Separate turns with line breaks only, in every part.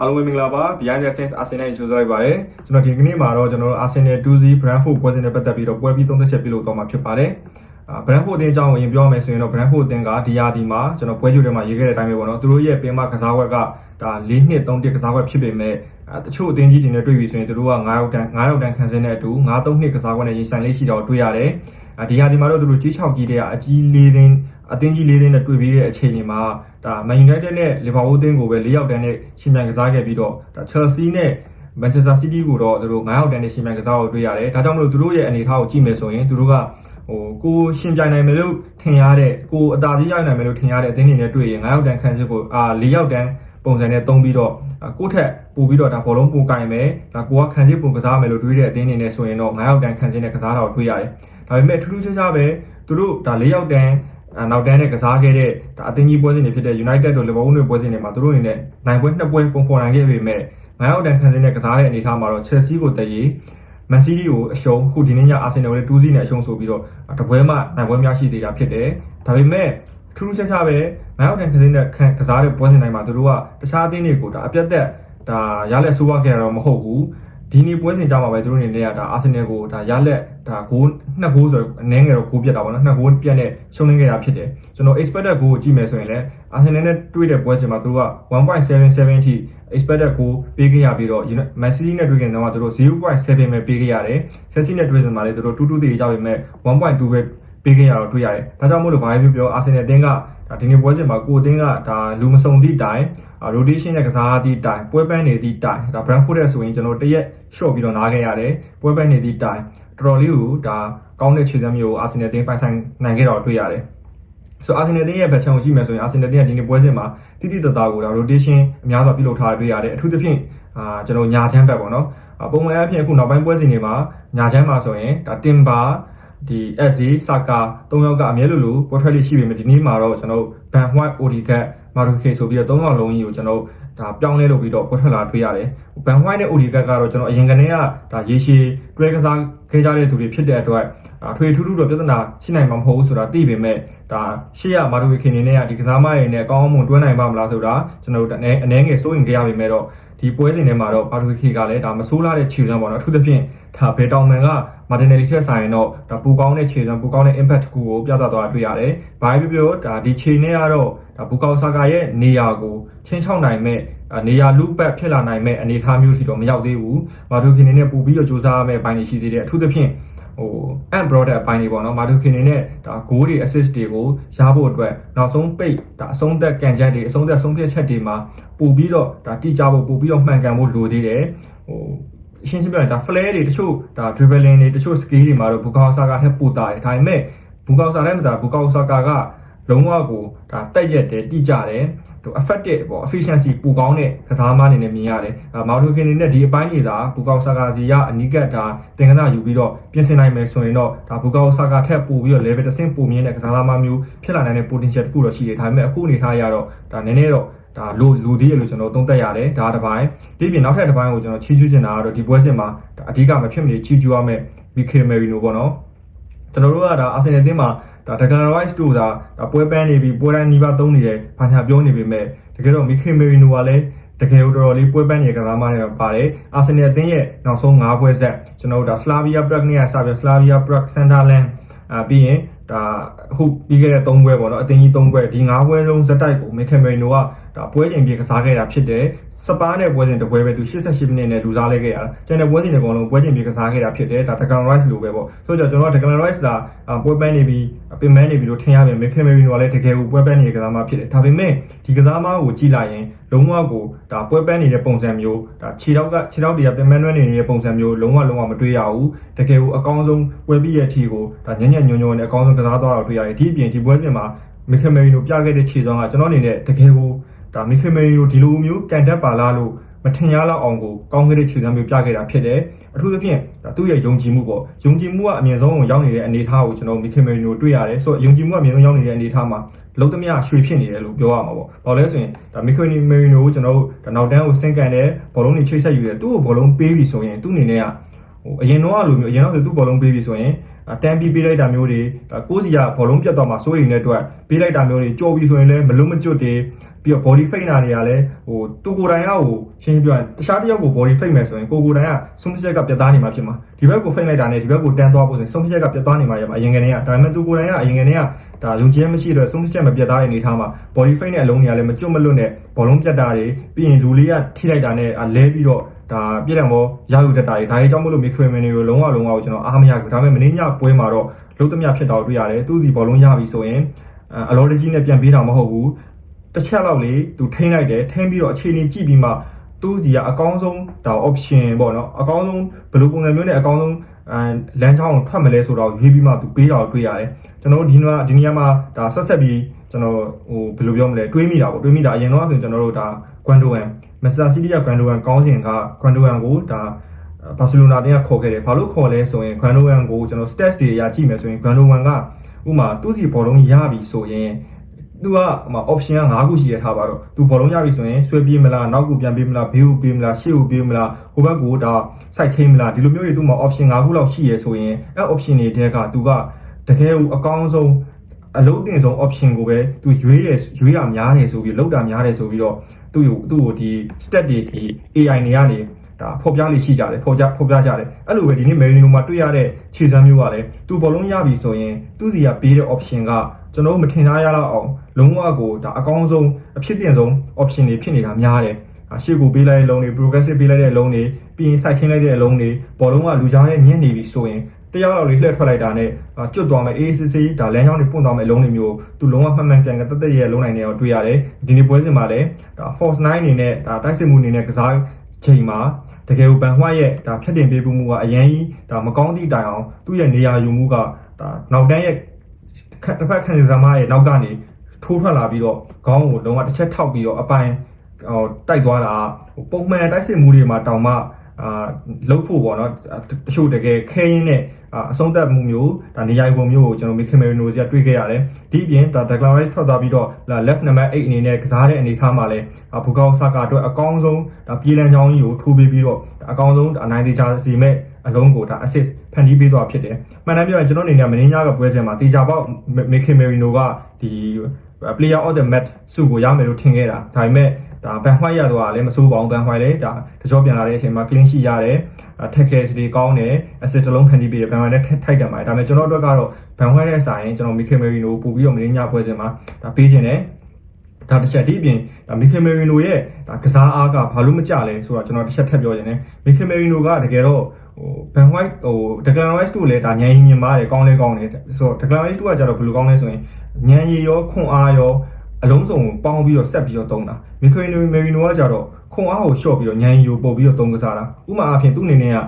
အားလုံးပဲမင်္ဂလာပါ Behind the Scenes Arsenal ကိုကြိုဆိုလိုက်ပါတယ်ကျွန်တော်ဒီကနေ့မှာတော့ကျွန်တော်တို့ Arsenal 2-0 Brentford ပွဲစဉ်နဲ့ပတ်သက်ပြီးတော့ပွဲပြီးသုံးသက်ချက်ပြုလုပ်တော့မှာဖြစ်ပါတယ်အာ Brentford အသင်းအကြောင်းကိုရင်ပြောရမယ်ဆိုရင်တော့ Brentford အသင်းကဒီယာဒီမှာကျွန်တော်ပွဲကြိုထဲမှာရေးခဲ့တဲ့အတိုင်းပဲပေါ့နော်သူတို့ရဲ့ပင်မကစားကွက်ကဒါ၄နှစ်3တစ်ကစားကွက်ဖြစ်ပေမဲ့အဲတချို့အသင်းကြီးတွေနဲ့တွေ့ပြီဆိုရင်သူတို့က9ရောက်တန်း9ရောက်တန်းခံစင်းတဲ့အတူ9 3နှစ်ကစားကွက်နဲ့ရင်ဆိုင်လေးရှိတော့တွေ့ရတယ်ဒီယာဒီမှာတော့သူတို့ကြီး6ကြီးတဲ့အကြီး၄သင်း အသင်းကြီး၄သင်းနဲ့တွေ့ပြီးတဲ့အချိန်တွေမှာဒါ Man United နဲ့ Liverpool အသင်းကိုပဲ၄ရောက်တန်းနဲ့ရှင်ပြန်ကစားခဲ့ပြီးတော့ဒါ Chelsea နဲ့ Manchester City ကိုတော့သူတို့9ရောက်တန်းနဲ့ရှင်ပြန်ကစားကိုတွေ့ရတယ်ဒါကြောင့်မလို့သူတို့ရဲ့အနေအထားကိုကြည့်မယ်ဆိုရင်သူတို့ကဟိုကိုရှင်ပြိုင်နိုင်မယ်လို့ထင်ရတဲ့ကိုအသာကြီးရနိုင်မယ်လို့ထင်ရတဲ့အသင်းတွေနဲ့တွေ့ရင်9ရောက်တန်းခံစစ်ကိုအာ၄ရောက်တန်းပုံစံနဲ့တုံးပြီးတော့ကိုယ့်ထက်ပိုပြီးတော့ဒါဘောလုံးပိုကင်မယ်ဒါကိုကခံစစ်ပုံကစားမယ်လို့တွေးတဲ့အသင်းတွေနဲ့ဆိုရင်တော့9ရောက်တန်းခံစစ်နဲ့ကစားတာကိုတွေ့ရတယ်ဒါပေမဲ့ထူးထူးခြားခြားပဲသူတို့ဒါ၄ရောက်တန်းအာ နောက်တန်းနဲ့ကစားခဲ့တဲ့ဒါအသင်းကြီးပွဲစဉ်တွေဖြစ်တဲ့ United တို့ Liverpool တို့ပွဲစဉ်တွေမှာသူတို့အနေနဲ့နိုင်ပွဲနှစ်ပွဲပုံဖော်နိုင်ခဲ့ပေမဲ့9ရောက်တန်းခံစစ်နဲ့ကစားတဲ့အနေအထားမှာတော့ Chelsea ကိုတည်ရည် Man City ကိုအရှုံးခုဒီနေ့ည Arsenal ကိုလည်း2-0နဲ့အရှုံးဆိုပြီးတော့တပွဲမှနိုင်ပွဲများရှိသေးတာဖြစ်တယ်ဒါပေမဲ့ထူးထူးခြားခြားပဲ9ရောက်တန်းခံစစ်နဲ့ကစားတဲ့ပွဲစဉ်တိုင်းမှာသူတို့ကတခြားအသင်းတွေကိုဒါအပြတ်သက်ဒါရလက်ဆိုးရခဲ့တာတော့မဟုတ်ဘူး ဒီနေ့ပွဲစဉ်ကြမှာပဲသူတို့အနေနဲ့ကဒါအာဆင်နယ်ကိုဒါရလက်ဒါဂိုးနှစ်ဂိုးဆိုတော့အနည်းငယ်တော့ဂိုးပြတ်တာပေါ့နော်နှစ်ဂိုးပြတ်နဲ့ရှုံးနေခဲ့တာဖြစ်တယ်ကျွန်တော် expected ဂိုးကိုကြည့်မယ်ဆိုရင်လည်းအာဆင်နယ်နဲ့တွေ့တဲ့ပွဲစဉ်မှာသူတို့က1.77ထိ expected ကိုပေးခဲ့ရပြီးတော့ Man City နဲ့တွေ့ခင်တော့သူတို့0.7ပဲပေးခဲ့ရတယ်။ Chelsea နဲ့တွေ့စဉ်မှာလည်းသူတို့2-2တည်ကြပေမဲ့1.2ပဲပေးခဲ့ရတော့တွေ့ရတယ်။ဒါကြောင့်မို့လို့ဘာပဲပြောပြော Arsenal အသင်းက ဒါဒီနေ့ပွဲစဉ်မှာကိုအသင်းကဒါလူမစုံသည့်တိုင် rotation နဲ့ကစားသည့်တိုင်ပွဲပန်းနေသည့်တိုင်ဒါ Brentford ရဲ့ဆိုရင်ကျွန်တော်တရက် short ပြီးတော့နားခဲ့ရတယ်။ပွဲပန်းနေသည့်တိုင်တော်တော်လေးကိုဒါကောင်းတဲ့ခြေစမ်းမျိုးကို Arsenal အသင်းပိုင်ဆိုင်နိုင်ခဲ့တော့တွေ့ရတယ်။ဆိုအာဆင်နယ်တင်းရဲ့ဘက်ချန်ကိုကြည့်မယ်ဆိုရင်အာဆင်နယ်တင်းကဒီနေ့ပွဲစဉ်မှာတိတိတသားကိုဒါ rotation အများစွာပြုလုပ်ထားတွေ့ရတယ်အထူးသဖြင့်အာကျွန်တော်ညာချမ်းဘက်ပေါ့နော်ပုံမှန်အဖြစ်အခုနောက်ပိုင်းပွဲစဉ်တွေမှာညာချမ်းမှာဆိုရင်ဒါတင်ပါ ဒီ SC စာကာ၃ယောက်ကအမြဲလိုလိုပွဲထွက်လေးရှိပေမဲ့ဒီနေ့မှာတော့ကျွန်တော်ဘန်ဟွိုက် ODGAT မာဒူခေဆိုပြီးတော့၃ယောက်လုံးကြီးကိုကျွန်တော်ဒါပြောင်းလဲလုပ်ပြီးတော့ပွဲထွက်လာတွေ့ရတယ်ဘန်ဟွိုက်နဲ့ ODGAT ကတော့ကျွန်တော်အရင်ကနေကဒါရေရှည်တွဲကစားခဲ့ကြတဲ့သူတွေဖြစ်တဲ့အတွက်ထွေထူးထူးတော့ပြဿနာရှိနိုင်မှာမဟုတ်ဘူးဆိုတာသိပေမဲ့ဒါရှေ့ရမာဒူခေနေနဲ့ကဒီကစားမရည်နဲ့အကောင်းအမွန်တွဲနိုင်ပါမလားဆိုတာကျွန်တော်တို့အနည်းငယ်စိုးရင်ကြရပေမဲ့တော့ဒီပွဲစဉ်ထဲမှာတော့မာဒူခေကလည်းဒါမဆိုးလာတဲ့ခြေစွမ်းပေါ့နော်အထူးသဖြင့် ဒါဘေတောင်မန်ကမာတင်နယ်လီချက်ဆိုင်တော့ဒါပူကောင်းတဲ့ခြေစွမ်းပူကောင်းတဲ့ impact တစ်ခုကိုပြသသွားတွေ့ရတယ်။ဘာပဲပြောပြောဒါဒီခြေနဲ့ကတော့ဒါဘူကောက်ဆာကာရဲ့နေရာကိုချင်းချောက်နိုင်မဲ့နေရာလူပတ်ဖြစ်လာနိုင်မဲ့အနေအထားမျိုးထိတော့မရောက်သေးဘူး။မာဒူခေနေနဲ့ပူပြီးတော့စူးစမ်းရမယ့်ဘိုင်းတွေရှိသေးတယ်အထူးသဖြင့်ဟို and broader အပိုင်းတွေပေါ့နော်မာဒူခင်နေနဲ့ဒါ goal တွေ assist တွေကိုရဖို့အတွက်နောက်ဆုံးပိတ်ဒါအဆုံးသက်ကန်ချက်တွေအဆုံးသက်ဆုံးဖြတ်ချက်တွေမှာပို့ပြီးတော့ဒါတိကျဖို့ပို့ပြီးတော့မှန်ကန်ဖို့လိုသေးတယ်ဟို ရှင်းရှင်းပြောရင်ဒါ flare တွေတချို့ဒါ dribbling တွေတချို့ skill တွေမှာတော့ဘူကောက်ဆာကာထက်ပိုတာတယ်ဒါပေမဲ့ဘူကောက်ဆာလည်းမတာဘူကောက်ဆာကာကလုံးဝကိုဒါတက်ရက်တယ်တိကျတယ်သူ effective ပေါ့ efficiency ပူကောင်းတဲ့ကစားမအနေနဲ့မြင်ရတယ်။မော်တိုကင်နေနဲ့ဒီအပိုင်းကြီးသာဘူကောက်ဆာကာဒီကအနီးကပ်ဒါသင်္ကန်းယူပြီးတော့ပြင်ဆင်နိုင်မယ်ဆိုရင်တော့ဒါဘူကောက်ဆာကာထက်ပိုပြီးတော့ level တစ်ဆင့်ပိုမြင့်တဲ့ကစားသမားမျိုးဖြစ်လာနိုင်တဲ့ potential တခုတော့ရှိတယ်။ဒါပေမဲ့အခုအနေထားရတော့ဒါနည်းနည်းတော့ ဒါလိုလူသေးရလို့ကျွန်တော်သုံးသပ်ရတယ်ဒါတစ်ပိုင်းဒီပြင်နောက်ထပ်တစ်ပိုင်းကိုကျွန်တော်ချီးကျူးချင်တာကတော့ဒီပွဲစဉ်မှာအဓိကမဖြစ်မနေချီးကျူးရမယ့်မီကေမယ်ရီနိုပေါ့နော်ကျွန်တော်တို့ကဒါအာဆင်နယ်အသင်းမှာဒါဒဂန်ရိုက်စ်တို့ဒါဒါပွဲပန်းနေပြီးပွဲတိုင်းနီးပါးသုံးနေတယ်ဘာညာပြောနေပေမဲ့တကယ်တော့မီခေမေရီနိုကလည်းတကယ်တော်တော်လေးပွဲပန်းနေတဲ့ကစားမတွေပါတယ်အာဆင်နယ်အသင်းရဲ့နောက်ဆုံး၅ပွဲဆက်ကျွန်တော်တို့ဒါစလာဗီယာပရက်နဲ့ဆာဗီယာစလာဗီယာပရက်စန်ဒါလန်အာပြီးရင်ဒါအခုပြီးခဲ့တဲ့၃ပွဲပေါ့နော်အသင်းကြီး၃ပွဲဒီ၅ပွဲလုံးဇက်တိုက်ကိုမီခေမေရီနိုက ဒါပွဲချိန်ပြေကစားခဲ့တာဖြစ်တယ်စပါးနဲ့ပွဲစဉ်တစ်ပွဲပဲသူ88မိနစ်နဲ့လူစားလဲခဲ့ရတာကျန်တဲ့ပွဲစဉ်တွေအကုန်လုံးပွဲချိန်ပြေကစားခဲ့တာဖြစ်တယ်ဒါဒကန်ရိုက်စ်လိုပဲပေါ့ဆိုတော့ကျွန်တော်ဒကန်ရိုက်စ်ကပွဲပန်းနေပြီးပင်မနေပြီးလို့ထင်ရပြန်မီခေမေရီနိုကလည်းတကယ်ကိုပွဲပန်းနေတဲ့ကစားမဖြစ်တယ်ဒါပေမဲ့ဒီကစားမကိုကြည့်လိုက်ရင်လုံးဝကိုဒါပွဲပန်းနေတဲ့ပုံစံမျိုးဒါခြေထောက်ကခြေထောက်တွေကပင်မနှွှဲနေတဲ့ပုံစံမျိုးလုံးဝလုံးဝမတွေ့ရဘူးတကယ်ကိုအကောင်းဆုံးပွဲပြီးရဲ့အထီကိုဒါညံ့ညံ့ညွညွနဲ့အကောင်းဆုံးကစားသွားတာတွေ့ရတယ်ဒီအပြင်ဒီပွဲစဉ်မှာမီခေမေရီနိုပြခဲ့တဲ့ခြေစွမ်းကကျွန်တော်အနေနဲ့တကယ်ကို ဒါမီခေမေရီတို့ဒီလိုမျိုးကန်တက်ပါလားလို့မထင်ရလောက်အောင်ကိုကောင်းခဲ့တဲ့ခြေစမ်းမျိုးပြခဲ့တာဖြစ်တယ်အထူးသဖြင့်ဒါသူ့ရဲ့ယုံကြည်မှုပေါ့ယုံကြည်မှုကအမြင့်ဆုံးကိုရောက်နေတဲ့အနေအထားကိုကျွန်တော်မီခေမေရီတို့တွေ့ရတယ်ဆိုတော့ယုံကြည်မှုကအမြင့်ဆုံးရောက်နေတဲ့အနေအထားမှာလုံးသမျှရွှေဖြစ်နေတယ်လို့ပြောရမှာပေါ့ဘာလို့လဲဆိုရင်ဒါမီခေမေရီနိုကိုကျွန်တော်တို့ဒါနောက်တန်းကိုစင်ကန်တယ်ဘောလုံးတွေချိတ်ဆက်ယူတယ်သူ့ကိုဘောလုံးပေးပြီဆိုရင်သူ့အနေနဲ့ကဟိုအရင်တော့လိုမျိုးအရင်တော့ဆိုသူ့ဘောလုံးပေးပြီဆိုရင်တန်းပြီးပေးလိုက်တာမျိုးတွေဒါကိုယ်စီကဘောလုံးပြတ်သွားမှာစိုးရိမ်တဲ့အတွက်ပေးလိုက်တာမျိုးတွေကြော်ပြီးဆိုရင်လည်းမလုံးမကျွတ်တွေ ပြီးတော့ body fake နာတွေကလည်းဟိုသူကိုယ်တိုင်ကဟိုရှင်းရှင်းပြောရင်တခြားတစ်ယောက်ကို body fake မယ်ဆိုရင်ကိုယ်ကိုယ်တိုင်ကဆုံးဖြတ်ချက်ကပြတ်သားနေမှာဖြစ်မှာဒီဘက်ကို fake လိုက်တာနဲ့ဒီဘက်ကိုတန်းသွားဖို့ဆိုရင်ဆုံးဖြတ်ချက်ကပြတ်သားနေမှာရမှာအရင်ကနေကဒါပေမဲ့သူကိုယ်တိုင်ကအရင်ကနေကဒါယုံကြည်မရှိတော့ဆုံးဖြတ်ချက်မပြတ်သားတဲ့အနေထားမှာ body fake နဲ့အလုံးတွေကလည်းမကျွတ်မလွတ်နဲ့ဘောလုံးပြတ်တာတွေပြီးရင်လူလေးကထိလိုက်တာနဲ့လဲပြီးတော့ဒါပြည်တယ်မောရယူတတ်တာတွေဒါတွေကြောင့်မလို့မီခရမင်တွေကိုလုံးဝလုံးဝကိုကျွန်တော်အားမရဘူးဒါပေမဲ့မင်းညပွဲမှာတော့လုံးသမျှဖြစ်တော့တွေ့ရတယ်သူစီဘောလုံးရပြီဆိုရင်အလော်တကြီးနဲ့ပြန်ပေးတာမဟုတ်ဘူး တစ်ချက်လောက်လေသူထိန်းလိုက်တယ်ထိန်းပြီးတော့အခြေအနေကြည့်ပြီးမှသူစီကအကောင်းဆုံးဒါ option ပေါ့နော်အကောင်းဆုံးဘယ်လိုပုံစံမျိုးနဲ့အကောင်းဆုံးအဲလမ်းကြောင်းကိုထွက်မလဲဆိုတော့ရွေးပြီးမှသူပေးတာကိုတွေ့ရတယ်ကျွန်တော်တို့ဒီနေ့ဒီနေရာမှာဒါဆက်ဆက်ပြီးကျွန်တော်ဟိုဘယ်လိုပြောမလဲတွေးမိတာပေါ့တွေးမိတာအရင်တော့ဆိုရင်ကျွန်တော်တို့ဒါကွမ်ဒိုဝမ်မက်ဆာစီးတီးကကွမ်ဒိုဝမ်ကောင်းစဉ်ကကွမ်ဒိုဝမ်ကိုဒါဘာစီလိုနာတင်းကခေါ်ခဲ့တယ်ဘာလို့ခေါ်လဲဆိုရင်ကွမ်ဒိုဝမ်ကိုကျွန်တော် stats တွေအရကြည့်မယ်ဆိုရင်ကွမ်ဒိုဝမ်ကဥမာသူ့စီဘောလုံးရပြီဆိုရင် သူကဟို option က၅ခုရှိရထားပါတော့သူဘောလုံးရပြီဆိုရင်ဆွဲပြေးမလားနောက်ကိုပြန်ပြေးမလားဘေးကိုပြေးမလားရှေ့ကိုပြေးမလားဟိုဘက်ကိုဒါ site ချင်းမလားဒီလိုမျိုးတွေသူ့မှာ option ၅ခုလောက်ရှိရဆိုရင်အဲ option တွေတဲကသူကတကယ်ကိုအကောင်းဆုံးအလုံးတင်ဆုံး option ကိုပဲသူရွေးတယ်ရွေးတာများတယ်ဆိုပြီးလောက်တာများတယ်ဆိုပြီးတော့သူ့ကိုသူ့ကိုဒီ stat တွေဒီ AI တွေကနေဒါဖော်ပြလေးရှိကြတယ်ဖော်ပြဖော်ပြကြတယ်အဲ့လိုပဲဒီနေ့မယ်ရီနိုမှာတွေ့ရတဲ့ခြေစမ်းမျိုးကလည်းသူဘောလုံးရပြီဆိုရင်သူ့စီကပေးတဲ့ option ကကျွန်တော်တို့မထင်ထားရတော့အောင် လုံးဝကိုဒါအကောင်းဆုံးအဖြစ်တင်ဆုံး option တွေဖြစ်နေတာများတယ်ရှေ့ကိုပေးလိုက်တဲ့အလုံးတွေ progressive ပေးလိုက်တဲ့အလုံးတွေပြီးရင်စိုက်ချင်းလိုက်တဲ့အလုံးတွေဘောလုံးကလူကြားနဲ့ညှင်းနေပြီဆိုရင်တယောက်လောက်လေးလှည့်ထွက်လိုက်တာနဲ့ကျွတ်သွားမယ် ACC ဒါလမ်းကြောင်းတွေပွင့်သွားမယ်အလုံးတွေမျိုးသူလုံးဝမှန်မှန်ကန်ကန်တက်တက်ရဲ့လုံးနိုင်နေတာကိုတွေ့ရတယ်ဒီနေ့ပွဲစဉ်မှာလည်းဒါ force 9အနေနဲ့ဒါတိုက်စစ်မှုအနေနဲ့ကစားချိန်မှာတကယ်ကိုပန်ဟွားရဲ့ဒါဖြတ်တင်ပေးမှုကအရန်ကြီးဒါမကောင်းသည့်တိုင်အောင်သူ့ရဲ့နေရာယူမှုကဒါနောက်တန်းရဲ့တစ်ဖက်ခံစားသမားရဲ့နောက်ကနေ ထိုးထွက်လာပြီးတော့ခေါင်းကိုလုံးဝတစ်ချက်ထောက်ပြီးတော့အပိုင်ဟိုတိုက်သွားတာပုံမှန်တိုက်စစ်မှုတွေမှာတောင်မှအာလှုပ်ဖို့ပေါ့နော်တချို့တကယ်ခဲရင်းနဲ့အဆုံးသက်မှုမျိုးဒါနေရာပုံမျိုးကိုကျွန်တော်မီခမယ်နိုစီကတွေ့ခဲ့ရတယ်ဒီအပြင်ဒါ declaration ထွက်သွားပြီးတော့ left number 8အနေနဲ့ကစားတဲ့အနေထားမှာလဲဘူကောက်ဆာကာအတွက်အကောင်းဆုံးဒါပြေးလန်းချောင်းကြီးကိုထိုးပေးပြီးတော့အကောင်းဆုံးအနိုင်သေးချာစီမဲ့အလုံးကိုဒါ assist ဖန်တီးပေးသွားဖြစ်တယ်မှန်တမ်းပြောရင်ကျွန်တော်အနေနဲ့မင်းညာကပွဲစဉ်မှာတေချာပေါက်မီခမယ်နိုကဒီ player of the match စုကိုရမယ်လို့ထင်ခဲ့တာဒါပေမဲ့ဒါဘန်ဟွိုက်ရတော့လည်းမစိုးပါဘူးဘန်ဟွိုက်လည်းဒါတကြောပြန်လာတဲ့အချိန်မှာ clean sheet ရတယ်ထက်ခဲစတွေကောင်းတယ် assist တစ်လုံးဖန်တီးပေးတယ်ဘန်ဟွိုက်လည်းထိုက်တယ်ပါတယ်ဒါပေမဲ့ကျွန်တော်တို့ကတော့ဘန်ဟွိုက်ရဲ့ဆိုင်ကျွန်တော်မီခဲမယ်ရီနိုပို့ပြီးတော့မင်းညာပွဲစဉ်မှာဒါပေးခြင်းတယ်ဒါတစ်ချက်ဒီအပြင်ဒါမီခဲမယ်ရီနိုရဲ့ဒါကစားအားကဘာလို့မကြလဲဆိုတော့ကျွန်တော်တစ်ချက်ထပ်ပြောခြင်းတယ်မီခဲမယ်ရီနိုကတကယ်တော့ ဟိုဘန်ဝိုက်ဟိုဒကလန်ဝိုက်တို့လည်းဒါညံရင်မြင်ပါတယ်ကောင်းလဲကောင်းတယ်ဆိုတော့ဒကလန်ဝိုက်တို့ကကြတော့ဘယ်လိုကောင်းလဲဆိုရင်ညံရည်ရောခွန်အားရောအလုံးစုံပေါင်းပြီးတော့ဆက်ပြီးတော့သုံးတာမီခရီနိုမေရီနိုကကြတော့ခွန်အားကိုရှော့ပြီးတော့ညံရီကိုပို့ပြီးတော့သုံးကစားတာဥမာအဖြစ်သူ့အနေနဲ့က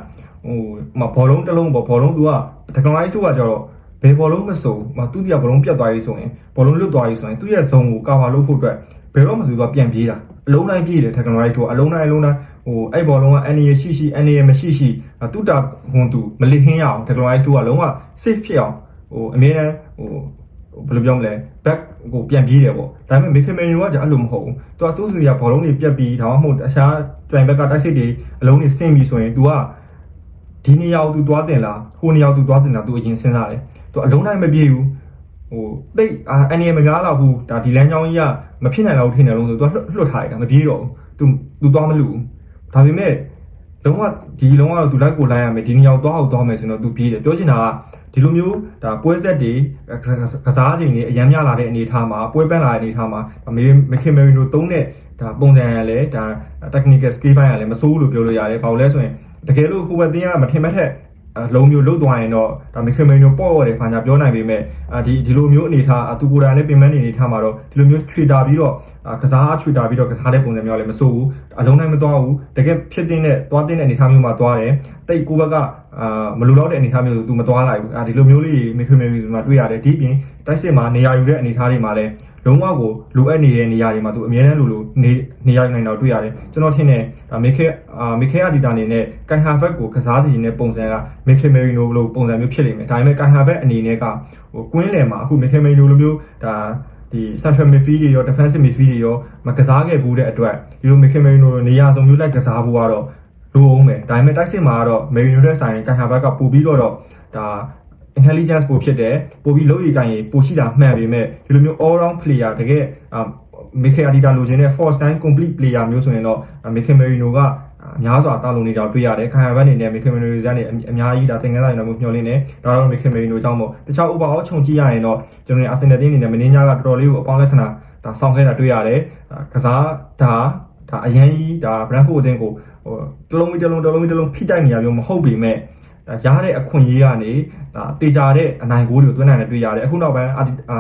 ဟိုမဘောလုံးတစ်လုံးပေါ့ဘောလုံးသူကတက္ကနိုလိုက်တို့ကကြတော့ဘယ်ဘောလုံးမစုံမသူတရားဘောလုံးပြတ်သွားရေးဆိုရင်ဘောလုံးလွတ်သွားရေးဆိုရင်သူ့ရဲ့ဇုံကိုကာဗာလုပ်ဖို့အတွက်ဘယ်တော့မှဆိုတော့ပြန်ပြေးတာ အလုံးတိုင်းပြေးတယ်တက္ကနိုလိုက်တို့အလုံးတိုင်းအလုံးတိုင်းဟိုအဲ့ဘောလုံးကအန်ရီရှိရှိအန်ရီမရှိရှိသူတာဟွန်သူမလစ်ဟင်းရအောင်တက္ကနိုလိုက်တို့ကလုံးဝ safe ဖြစ်အောင်ဟိုအမြဲတမ်းဟိုဘယ်လိုပြောမလဲ back ကိုပြန်ပြေးတယ်ပေါ့ဒါပေမဲ့မေခမန်ယူကကြာအဲ့လိုမဟုတ်ဘူးသူကသူ့စီကဘောလုံးတွေပြက်ပြီးဒါမှမဟုတ်တခြားပြိုင်ဘက်ကတိုက်စစ်တွေအလုံးတွေဆင်းပြီးဆိုရင် तू ကဒီနေရာကို तू သွားတင်လားဟိုနေရာကို तू သွားတင်လား तू အရင်စဉ်းစားတယ် तू အလုံးတိုင်းမပြေးဘူး ဟိုတိတ်အနေမများတော့ဘူးဒါဒီလမ်းကြောင်းကြီးကမဖြစ်နိုင်တော့ထင်တယ်လို့ဆို तू လွတ်လွတ်ထားလိုက်တာမပြေးတော့ဘူး तू तू သွားမလို့ဒါပေမဲ့လုံးဝဒီလုံးဝတော့ तू လိုက်ကိုလိုက်ရမယ်ဒီနေရာကိုသွားအောင်သွားမယ်ဆိုတော့ तू ပြေးတယ်ပြောချင်တာကဒီလိုမျိုးဒါပွဲဆက်တွေကစားချိန်တွေအရန်များလာတဲ့အနေအထားမှာပွဲပန်းလာတဲ့အနေအထားမှာမေမခင်မရီနိုသုံးတဲ့ဒါပုံစံရလဲဒါ technical skill ပိုင်းရလဲမစိုးဘူးလို့ပြောလို့ရတယ်။ဘာလို့လဲဆိုရင်တကယ်လို့ဟိုဘက်တင်းကမထင်မဲ့ထက် လုံးမျိုးလုတ်သွားရင်တော့ဒါမခင်မရီနိုပေါ့ရတယ်ဘာညာပြောနိုင်ပေမဲ့ဒီဒီလိုမျိုးအနေထားသူကိုယ်တိုင်လည်းပြင်ပန်းနေအနေထားမှာတော့ဒီလိုမျိုး trader ပြီးတော့ကစား trader ပြီးတော့ကစားတဲ့ပုံစံမျိုးလည်းမစိုးဘူးအလုံးတိုင်းမသွားဘူးတကယ်ဖြစ်တဲ့နဲ့သွားတဲ့အနေထားမျိုးမှာသွားတယ်တိတ်ကိုဘက်က အာမလူတော့တဲ့အနေအထားမျိုးဆို तू မသွားလိုက်ဘူးအာဒီလိုမျိုးလေးမေခွေမေခွေမှာတွေ့ရတယ်ဒီပြင်တိုက်စစ်မှာနေရာယူတဲ့အနေအထားတွေမှာလည်းလုံးဝကိုလိုအပ်နေတဲ့နေရာတွေမှာ तू အမြဲတမ်းလိုလိုနေနေရာယူနိုင်တော့တွေ့ရတယ်ကျွန်တော်ထင်တယ်ဒါမေခေအာမေခေအဒီတာအနေနဲ့ကန်ဟာဗက်ကိုကစားသိနေတဲ့ပုံစံကမေခေမေရီနိုလိုပုံစံမျိုးဖြစ်နေမယ်ဒါပေမဲ့ကန်ဟာဗက်အနေနဲ့ကဟိုကွင်းလယ်မှာအခုမေခေမေရီနိုလိုမျိုးဒါဒီ central midfield တွေရော defensive midfield တွေရောမကစားခဲ့ဘူးတဲ့အတွက်ဒီလို McKenzie တို့နေရာစုံမျိုးလိုက်ကစားဖို့ကတော့ လိုအောင်မယ်ဒါပေမဲ့တိုက်စစ်မှာကတော့ Merino တဲ့ဆိုင်ကန်ဟာဘက်ကပို့ပြီးတော့တော့ဒါ intelligence ပိုဖြစ်တယ်ပိုပြီးလုံးရီကိုင်းရင်ပိုရှိတာမှန်ပေမဲ့ဒီလိုမျိုး all round player တကယ်မေခေအဒီတာလိုချင်တဲ့ force time complete player မျိုးဆိုရင်တော့မေခေမရီနိုကအများစွာတာလုံနေတာတွေ့ရတယ်ခံရဘက်အနေနဲ့မေခေမရီနိုကနေအများကြီးဒါသင်ခန်းစာတွေမျိုးမျှော်လင့်နေဒါတော့မေခေမရီနိုကြောင့်မို့တခြား overall ခြုံကြည့်ရရင်တော့ကျွန်တော်တို့အာဆင်နယ်တင်းအနေနဲ့မင်းညာကတော်တော်လေးကိုအပေါင်းလက္ခဏာဒါဆောင်ခဲ့တာတွေ့ရတယ်ကစားဒါဒါအရန်ကြီးဒါ Brentford အသင်းကို ဟိုတလုံးပြီးတလုံးတလုံးပြီးတလုံးဖိတိုက်နေရမျိုးမဟုတ်ပေမဲ့ဒါရတဲ့အခွင့်အရေးကနေဒါတေချာတဲ့အနိုင်ဂိုးတွေကိုသွင်းနိုင်တယ်တွေ့ရတယ်အခုနောက်ပိုင်း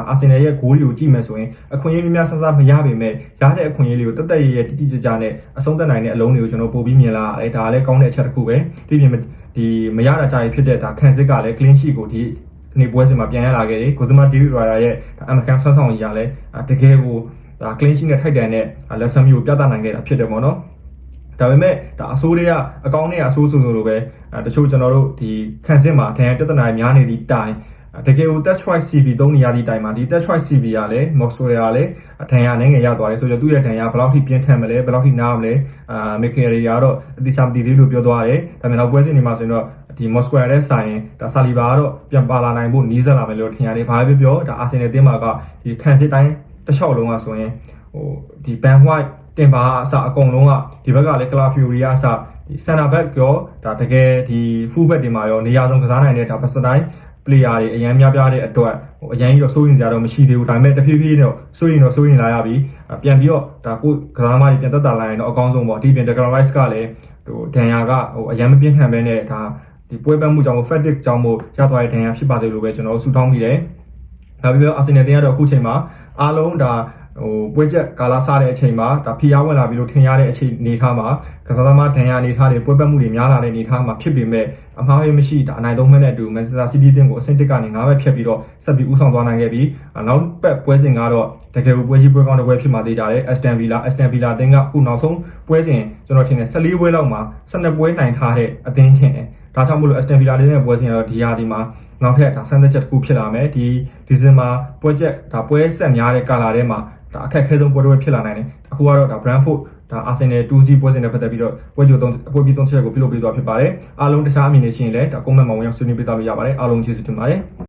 အာဆင်နယ်ရဲ့ဂိုးတွေကိုကြည့်မယ်ဆိုရင်အခွင့်အရေးများများဆဆမရပေမဲ့ရတဲ့အခွင့်အရေးလေးကိုတက်တက်ရရတိတိကျကျနဲ့အဆုံးသတ်နိုင်တဲ့အလုံးတွေကိုကျွန်တော်ပို့ပြီးမြင်လာရတယ်ဒါလည်းကောင်းတဲ့အချက်တစ်ခုပဲဒီပြင်ဒီမရတာကြာရဖြစ်တဲ့ဒါခန့်စစ်ကလည်း clean sheet ကိုဒီနေပွဲစဉ်မှာပြန်ရလာခဲ့တယ်ကိုသမားဒေးဗစ်ရိုယာရဲ့အမကန်ဆန်းဆောင်ကြီးကလည်းတကယ်ကိုဒါ clean sheet နဲ့ထိုက်တန်တဲ့ lesson မျိုးကိုပြသနိုင်ခဲ့တာဖြစ်တယ်ပေါ့နော် ဒါပေမဲ့ဒါအဆိုးတွေကအကောင်းတွေကအဆိုးဆိုဆိုလိုပဲတချို့ကျွန်တော်တို့ဒီခန့်စစ်မှာထန်ပြဿနာများနေသည့်တိုင်တကယ်ကို touch choice CB သုံးနေရသည့်တိုင်မှာဒီ touch choice CB ကလည်း Moxwell ကလည်းဒဏ်ရာနဲ့ငယ်ရသွားတယ်ဆိုတော့သူ့ရဲ့ဒဏ်ရာဘယ်လောက်ထိပြင်းထန်မလဲဘယ်လောက်ထိနားမလဲအာ Mekeri ကတော့အတိအကျမသိသေးလို့ပြောသွားတယ်ဒါပေမဲ့နောက်ပွဲစဉ်တွေမှာဆိုရင်တော့ဒီ Moskwa ရဲ့ဆိုင်ဒါဆာလီဘာကတော့ပြန်ပါလာနိုင်ဖို့နီးစပ်လာမယ်လို့ထင်ရတယ်ဘာပဲပြောပြောဒါအာဆင်နယ်အသင်းမှာကဒီခန့်စစ်တိုင်းတစ်လျှောက်လုံးကဆိုရင် ဟိုဒီ ban white တင်ပါအစအကုန်လုံးကဒီဘက်ကလည်း Cla Fury အစဒီ center back ရောဒါတကယ်ဒီ full back တွေမှာရောနေရာဆုံးကစားနိုင်တဲ့ဒါ Pasadine player တွေအရန်များပြားတဲ့အတွက်ဟိုအရန်ကြီးတော့စိုးရင်စရာတော့မရှိသေးဘူးဒါပေမဲ့တဖြည်းဖြည်းတော့စိုးရင်တော့စိုးရင်လာရပြီပြန်ပြီးတော့ဒါကိုကစားမတွေပြန်တက်တာလာရင်တော့အကောင်းဆုံးပေါ့ဒီပြင် Declan Rice ကလည်းဟိုဒန်ယာကဟိုအရန်မပြင်းထန်ပဲနဲ့ဒါဒီပွဲပတ်မှုကြောင့်မို့ fatigue ကြောင့်မို့ရသွားတဲ့ဒဏ်ရာဖြစ်ပါသေးလို့ပဲကျွန်တော်တို့ဆူတောင်းမိတယ်။ဒါပေမဲ့အာဆင်နယ်တင်းကတော့အခုချိန်မှာအားလုံးဒါ ဟိုပွဲချက်ကာလာစားတဲ့အချိန်မှာဒါဖီအားဝင်လာပြီးလို့ထင်ရတဲ့အချိန်နေထားမှာကစားသမားဒဏ်ရာနေထားတွေပွဲပတ်မှုတွေများလာတဲ့နေထားမှာဖြစ်ပေမဲ့အမှားပဲမရှိဒါအနိုင်သုံးမဲ့နဲ့အတူမန်ချက်စတာစီးတီးတင်းကိုအဆင့်တစ်ကနေ9ဘက်ဖြတ်ပြီးတော့ဆက်ပြီးဦးဆောင်သွားနိုင်ခဲ့ပြီးနောက်ပတ်ပွဲစဉ်ကတော့တကယ်ကိုပွဲကြီးပွဲကောင်းတဲ့ပွဲဖြစ်မှာသေးကြတယ် Aston Villa Aston Villa တင်းကအခုနောက်ဆုံးပွဲစဉ်ကျွန်တော်ထင်တယ်14ပွဲလောက်မှာ12ပွဲနိုင်ထားတဲ့အသင်းထင်တယ်ဒါကြောင့်မို့လို့ Aston Villa တင်းရဲ့ပွဲစဉ်ကတော့ဒီရာဒီမှာနောက်ထပ်ဒါဆန်းသက်ချက်တစ်ခုဖြစ်လာမယ်ဒီဒီဇင်ဘာပွဲချက်ဒါပွဲဆက်များတဲ့ကာလာထဲမှာ ဒါအခက်ခဲဆုံးပွဲတွေဖြစ်လာနိုင်တယ်အခုကတော့ဒါ Brentford ဒါ Arsenal 2-0ပွဲစဉ်နဲ့ပတ်သက်ပြီးတော့ပွဲကြိုသုံးပွဲပြီးသုံးချက်ကိုပြုလုပ်ပေးသွားဖြစ်ပါတယ်အားလုံးတခြားအမြင်တွေရှိရင်လည်းဒါ comment မှာဝင်ရောက်ဆွေးနွေးပေးသွားလို့ရပါတယ်အားလုံးကျေးဇူးတင်ပါတယ်